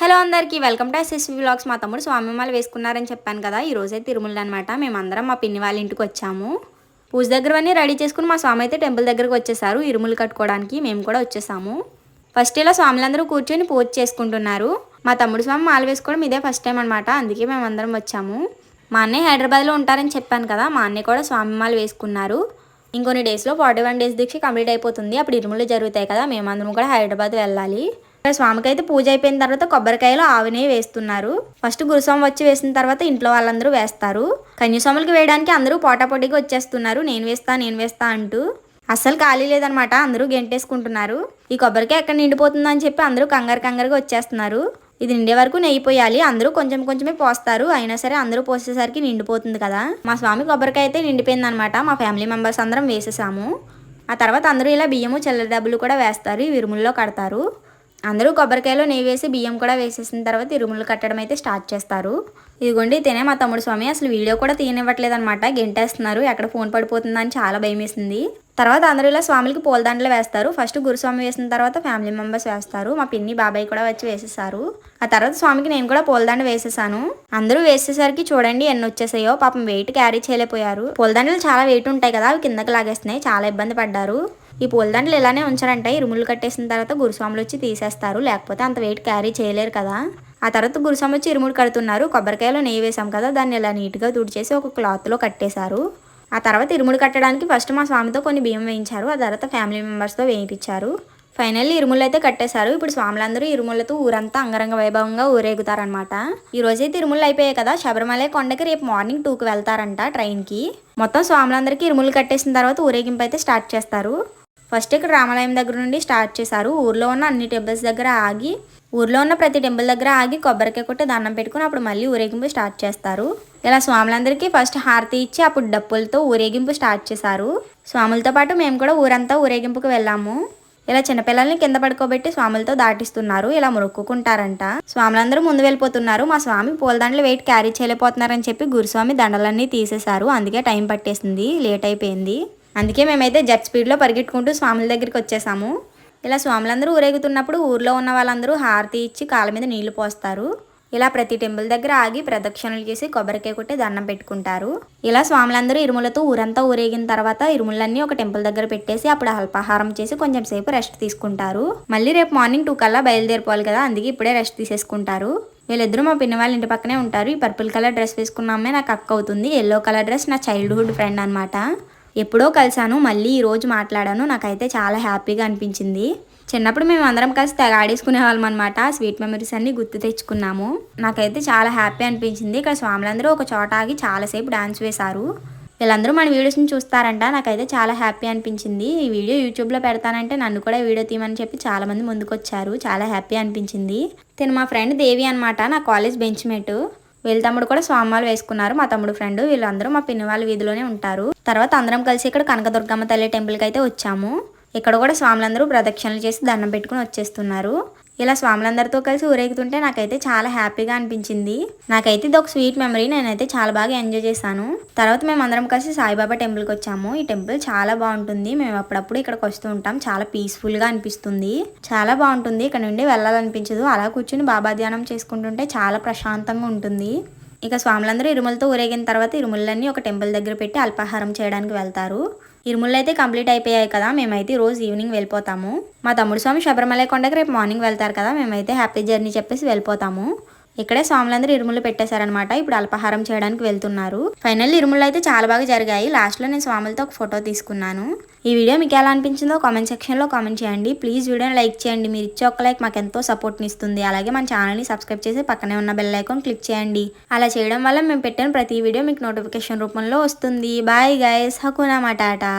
Hello అందరికీ welcome to SSV blogs మా తమ్ముడు స్వామిమాల వేసుకున్నారని చెప్పాను కదా ఈరోజే రోజే తిరుమల అనమాట మేమందరం మా పిన్ని వాళ్ళ ఇంటికి వచ్చాము. పూజ దగ్గరవన్నీ రెడీ చేసుకుని మా స్వామి అయితే టెంపుల్ దగ్గరకు వచ్చేసారు ఇరుములు కట్టుకోవడానికి. మేము కూడా వచ్చేసాము. ఫస్ట్ ఇలా స్వాములందరూ కూర్చొని పూజ చేసుకుంటున్నారు. మా తమ్ముడు స్వామి మాల వేసుకోవడం ఇదే ఫస్ట్ టైం అనమాట అందుకే మేము అందరం వచ్చాము. మా అన్నయ్య హైదరాబాద్లో ఉంటారని చెప్పాను కదా మా అన్నయ్య కూడా స్వామి మాల వేసుకున్నారు. ఇంకొన్ని డేస్లో ఫార్టీ వన్ డేస్ దీక్ష కంప్లీట్ అయిపోతుంది. అప్పుడు ఇరుములు జరుగుతాయి కదా మేమందరం కూడా హైదరాబాద్ వెళ్ళాలి. స్వామికి అయితే పూజ అయిపోయిన తర్వాత కొబ్బరికాయలు ఆవినే వేస్తున్నారు. ఫస్ట్ గురుస్వామి వచ్చి వేసిన తర్వాత ఇంట్లో వాళ్ళందరూ వేస్తారు. కన్యస్వాములకి వేయడానికి అందరూ పోటాపోటీగా వచ్చేస్తున్నారు. నేను వేస్తా నేను వేస్తా అంటూ. అస్సలు ఖాళీ లేదనమాట. అందరూ గెంటేసుకుంటున్నారు. ఈ కొబ్బరికాయ ఎక్కడ నిండిపోతుందని చెప్పి అందరూ కంగారు కంగారుగా వచ్చేస్తున్నారు. ఇది నిండే వరకు నెయ్యి పోయాలి. అందరూ కొంచెం కొంచెమే పోస్తారు. అయినా సరే అందరూ పోసేసరికి నిండిపోతుంది కదా. మా స్వామి కొబ్బరికాయ అయితే నిండిపోయింది అనమాట మా ఫ్యామిలీ మెంబర్స్ అందరం వేసేసాము. ఆ తర్వాత అందరూ ఇలా బియ్యము చిల్లర డబ్బులు కూడా వేస్తారు. ఈ విరుముల్లో కడతారు. అందరూ కొబ్బరికాయలో నెయ్యి వేసి బియ్యం కూడా వేసేసిన తర్వాత ఇరుములు కట్టడం అయితే స్టార్ట్ చేస్తారు. ఇదిగోండి తినే మా తమ్ముడు స్వామి అసలు వీడియో కూడా తీయనివ్వట్లేదు అనమాట గెంటేస్తున్నారు ఎక్కడ ఫోన్ పడిపోతుందని చాలా భయం వేసింది తర్వాత అందరూ ఇలా స్వామికి పూలదండలు వేస్తారు. ఫస్ట్ గురుస్వామి వేసిన తర్వాత ఫ్యామిలీ మెంబర్స్ వేస్తారు. మా పిన్ని బాబాయ్ కూడా వచ్చి వేసేసారు. ఆ తర్వాత స్వామికి నేను కూడా పూలదండ వేసేసాను. అందరూ వేసేసరికి చూడండి ఎన్ని వచ్చేసాయో. పాపం వెయిట్ క్యారీ చేయలేకపోయారు. పూలదండలు చాలా వెయిట్ ఉంటాయి కదా అవి కిందకి లాగేస్తున్నాయి. చాలా ఇబ్బంది పడ్డారు. ఈ పూలదండలు ఇలానే ఉంచారంటే. ఇరుములు కట్టేసిన తర్వాత గురుస్వాములు వచ్చి తీసేస్తారు. లేకపోతే అంత వెయిట్ క్యారీ చేయలేరు కదా. ఆ తర్వాత గురుస్వామి వచ్చి ఇరుముడు కడుతున్నారు. కొబ్బరికాయలో నెయ్యి వేసాం కదా. దాన్ని ఇలా నీట్గా తుడిచేసి ఒక క్లాత్లో కట్టేశారు. ఆ తర్వాత ఇరుముడు కట్టడానికి ఫస్ట్ మా స్వామితో కొన్ని బియ్యం వేయించారు. ఆ తర్వాత ఫ్యామిలీ మెంబర్స్తో వేయించారు ఫైనల్లీ ఇరుములు అయితే కట్టేశారు. ఇప్పుడు స్వాములందరూ ఇరుములతో ఊరంతా అంగరంగ వైభవంగా ఊరేగుతారనమాట ఈ రోజైతే ఇరుములు అయిపోయాయి కదా. శబరిమల కొండకి రేపు మార్నింగ్ టూకి వెళ్తారంట ట్రైన్కి మొత్తం స్వాములందరికీ ఇరుములు కట్టేసిన తర్వాత ఊరేగింపు అయితే స్టార్ట్ చేస్తారు. ఫస్ట్ ఇక్కడ రామాలయం దగ్గర నుండి స్టార్ట్ చేశారు. ఊర్లో ఉన్న అన్ని టెంపుల్స్ దగ్గర ఆగి ఊర్లో ఉన్న ప్రతి టెంపుల్ దగ్గర ఆగి కొబ్బరికాయ కొట్టి దండం పెట్టుకుని అప్పుడు మళ్ళీ ఊరేగింపు స్టార్ట్ చేస్తారు. ఇలా స్వాములందరికీ ఫస్ట్ హారతి ఇచ్చి అప్పుడు డప్పులతో ఊరేగింపు స్టార్ట్ చేశారు. స్వాములతో పాటు మేము కూడా ఊరంతా ఊరేగింపుకి వెళ్ళాము. ఇలా చిన్నపిల్లల్ని కింద పడుకోబెట్టి స్వాములతో దాటిస్తున్నారు. ఇలా మొక్కుకుంటారంట స్వాములందరూ ముందు వెళ్ళిపోతున్నారు. మా స్వామి పూలదండలు వెయిట్ క్యారీ చేయలేకపోతున్నారని చెప్పి గురుస్వామి దండలన్నీ తీసేశారు. అందుకే టైం పట్టేసింది. లేట్ అయిపోయింది. అందుకే మేమైతే జెట్ స్పీడ్లో పరిగెట్టుకుంటూ స్వాముల దగ్గరికి వచ్చేసాము. ఇలా స్వాములందరూ ఊరేగుతున్నప్పుడు ఊర్లో ఉన్న వాళ్ళందరూ హారతి ఇచ్చి కాళ్ళ మీద నీళ్ళు పోస్తారు. ఇలా ప్రతి టెంపుల్ దగ్గర ఆగి ప్రదక్షిణలు చేసి కొబ్బరికాయ కొట్టి దండం పెట్టుకుంటారు. ఇలా స్వాములందరూ ఇరుములతో ఊరంతా ఊరేగిన తర్వాత ఇరుములన్నీ ఒక టెంపుల్ దగ్గర పెట్టేసి అప్పుడు అల్పాహారం చేసి కొంచెం సేపు రెస్ట్ తీసుకుంటారు. మళ్ళీ రేపు మార్నింగ్ టూ కల్లా బయలుదేరిపోవాలి కదా అందుకే ఇప్పుడే రెస్ట్ తీసేసుకుంటారు. వీళ్ళిద్దరూ మా పిన్ని వాళ్ళ ఇంటి పక్కనే ఉంటారు. ఈ పర్పుల్ కలర్ డ్రెస్ వేసుకున్న అమ్మాయి నాకు అక్క అవుతుంది. ఎల్లో కలర్ డ్రెస్ నా చైల్డ్హుడ్ ఫ్రెండ్ అనమాట ఎప్పుడో కలిశాను మళ్ళీ ఈరోజు మాట్లాడాను. నాకైతే చాలా హ్యాపీగా అనిపించింది. చిన్నప్పుడు మేము అందరం కలిసి తెగ ఆడేసుకునే వాళ్ళం అనమాట స్వీట్ మెమరీస్ అన్ని గుర్తు తెచ్చుకున్నాము. నాకైతే చాలా హ్యాపీ అనిపించింది. ఇక్కడ స్వాములందరూ ఒక చోట ఆగి చాలాసేపు డాన్స్ వేశారు. వీళ్ళందరూ మన వీడియోస్ని చూస్తారంట. నాకైతే చాలా హ్యాపీ అనిపించింది. ఈ వీడియో యూట్యూబ్లో పెడతానంటే నన్ను కూడా వీడియో తీయమని చెప్పి చాలామంది ముందుకొచ్చారు. ముందుకు వచ్చారు చాలా హ్యాపీ అనిపించింది. తిను మా ఫ్రెండ్ దేవి అనమాట నా కాలేజ్ బెంచ్ మేట్ వీళ్ళ తమ్ముడు కూడా స్వామాలు వేసుకున్నారు. మా తమ్ముడు ఫ్రెండ్ వీళ్ళందరూ మా పిన్ని వాళ్ళ వీధిలోనే ఉంటారు. తర్వాత అందరం కలిసి ఇక్కడ కనకదుర్గమ్మ తల్లి టెంపుల్కి అయితే వచ్చాము. ఇక్కడ కూడా స్వాములందరూ ప్రదక్షిణలు చేసి దండం పెట్టుకుని వచ్చేస్తున్నారు. ఇలా స్వాములందరితో కలిసి ఊరేగుతుంటే నాకైతే చాలా హ్యాపీగా అనిపించింది. నాకైతే ఇది ఒక స్వీట్ మెమరీ. నేనైతే చాలా బాగా ఎంజాయ్ చేశాను. తర్వాత మేము అందరం కలిసి సాయిబాబా టెంపుల్కి వచ్చాము. ఈ టెంపుల్ చాలా బాగుంటుంది. మేము అప్పుడప్పుడు ఇక్కడికి వస్తూ ఉంటాం. చాలా పీస్ఫుల్గా అనిపిస్తుంది. చాలా బాగుంటుంది. ఇక్కడ నుండి వెళ్ళాలనిపించదు. అలా కూర్చుని బాబా ధ్యానం చేసుకుంటుంటే చాలా ప్రశాంతంగా ఉంటుంది. ఇక స్వాములందరూ ఇరుములతో ఊరేగిన తర్వాత ఇరుములన్నీ ఒక టెంపుల్ దగ్గర పెట్టి అల్పాహారం చేయడానికి వెళ్తారు. ఇరుములు అయితే కంప్లీట్ అయిపోయాయి కదా మేమైతే రోజు ఈవినింగ్ వెళ్ళిపోతాము. మా తమ్ముడు స్వామి శబరిమల కొండకి రేపు మార్నింగ్ వెళ్తారు కదా మేమైతే హ్యాపీ జర్నీ చెప్పేసి వెళ్ళిపోతాము. ఇక్కడే స్వాములందరూ ఇరుములు పెట్టేశారనమాట ఇప్పుడు అల్పాహారం చేయడానికి వెళ్తున్నారు. ఫైనల్ ఇరుములు అయితే చాలా బాగా జరిగాయి. లాస్ట్లో నేను స్వాములతో ఒక ఫోటో తీసుకున్నాను. ఈ వీడియో మీకు ఎలా అనిపించిందో కామెంట్ సెక్షన్లో కామెంట్ చేయండి. ప్లీజ్ వీడియోని లైక్ చేయండి. మీరు ఇచ్చే ఒక లైక్ మాకు ఎంతో సపోర్ట్ని ఇస్తుంది. అలాగే మన ఛానల్ని సబ్స్క్రైబ్ చేసి పక్కనే ఉన్న బెల్ ఐకాన్ క్లిక్ చేయండి. అలా చేయడం వల్ల మేము పెట్టిన ప్రతి వీడియో మీకు నోటిఫికేషన్ రూపంలో వస్తుంది. Bye guys హకునా matata